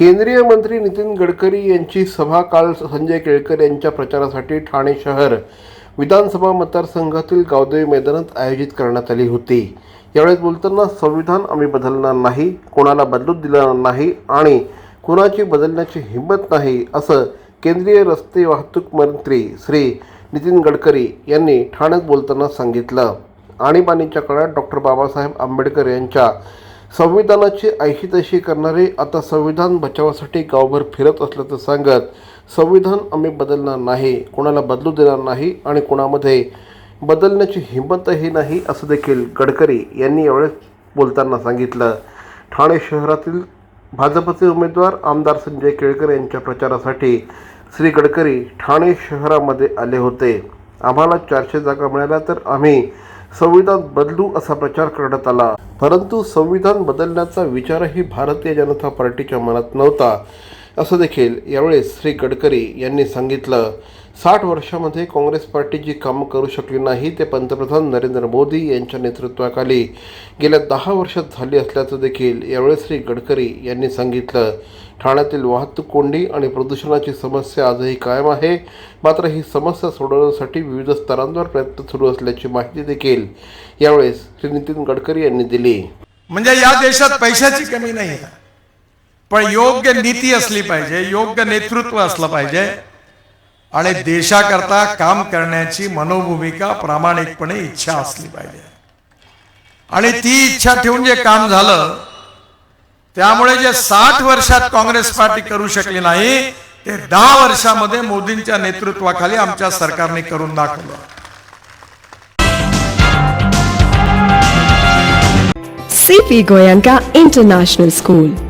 केंद्रीय मंत्री नितीन गडकरी यांची सभा काल संजय केळकर यांच्या प्रचारासाठी ठाणे शहर विधानसभा मतदारसंघातील गावदेवी मैदानात आयोजित करण्यात आली होती. यावेळेस बोलताना संविधान आम्ही बदलणार नाही कोणाला बदलू दिलं नाही आणि कुणाची बदलण्याची हिंमत नाही असं केंद्रीय रस्ते वाहतूक मंत्री श्री नितीन गडकरी यांनी ठाण्यात बोलताना सांगितलं. आणीबाणीच्या काळात डॉक्टर बाबासाहेब आंबेडकर यांच्या संविधानाची ऐशी तशी करणारे आता संविधान बचावासाठी गावभर फिरत असल्याचं सांगत संविधान आम्ही बदलणार नाही कोणाला बदलू देणार नाही आणि कोणामध्ये बदलण्याची हिंमतही नाही असं देखील गडकरी यांनी यावेळेस बोलताना सांगितलं. ठाणे शहरातील भाजपचे उमेदवार आमदार संजय केळकर यांच्या प्रचारासाठी श्री गडकरी ठाणे शहरामध्ये आले होते. आम्हाला चारशे जागा मिळाल्या तर आम्ही संविधान बदलू असा प्रचार करण्यात आला. परंतु संविधान बदलण्याचा विचारही भारतीय जनता पार्टीच्या मनात नव्हता. असं देखील यावेळेस श्री गडकरी यांनी सांगितलं. साठ वर्षामध्ये काँग्रेस पार्टी जी कामं करू शकली नाही ते पंतप्रधान नरेंद्र मोदी यांच्या नेतृत्वाखाली गेल्या दहा वर्षात झाली असल्याचं देखील यावेळेस श्री गडकरी यांनी सांगितलं. ठाण्यातील वाहतूक कोंडी आणि प्रदूषणाची समस्या आजही कायम आहे. मात्र ही समस्या सोडवण्यासाठी विविध स्तरांवर प्रयत्न सुरू असल्याची माहिती देखील यावेळेस श्री नितीन गडकरी यांनी दिली. म्हणजे या देशात पैशाची कमी नाही आहे. पण योग्य नीती असली पाहिजे योग्य नेतृत्व असलं पाहिजे. आणि देशाकरता काम करण्याची मनोभूमिका प्रामाणिकपणे इच्छा असली पाहिजे. आणि ती इच्छा ठेवून जे काम झालं त्यामुळे जे साठ वर्षात काँग्रेस पार्टी करू शकली नाही ते दहा वर्षामध्ये मोदींच्या नेतृत्वाखाली आमच्या सरकारने करून दाखवलं. CP Goyanka International School.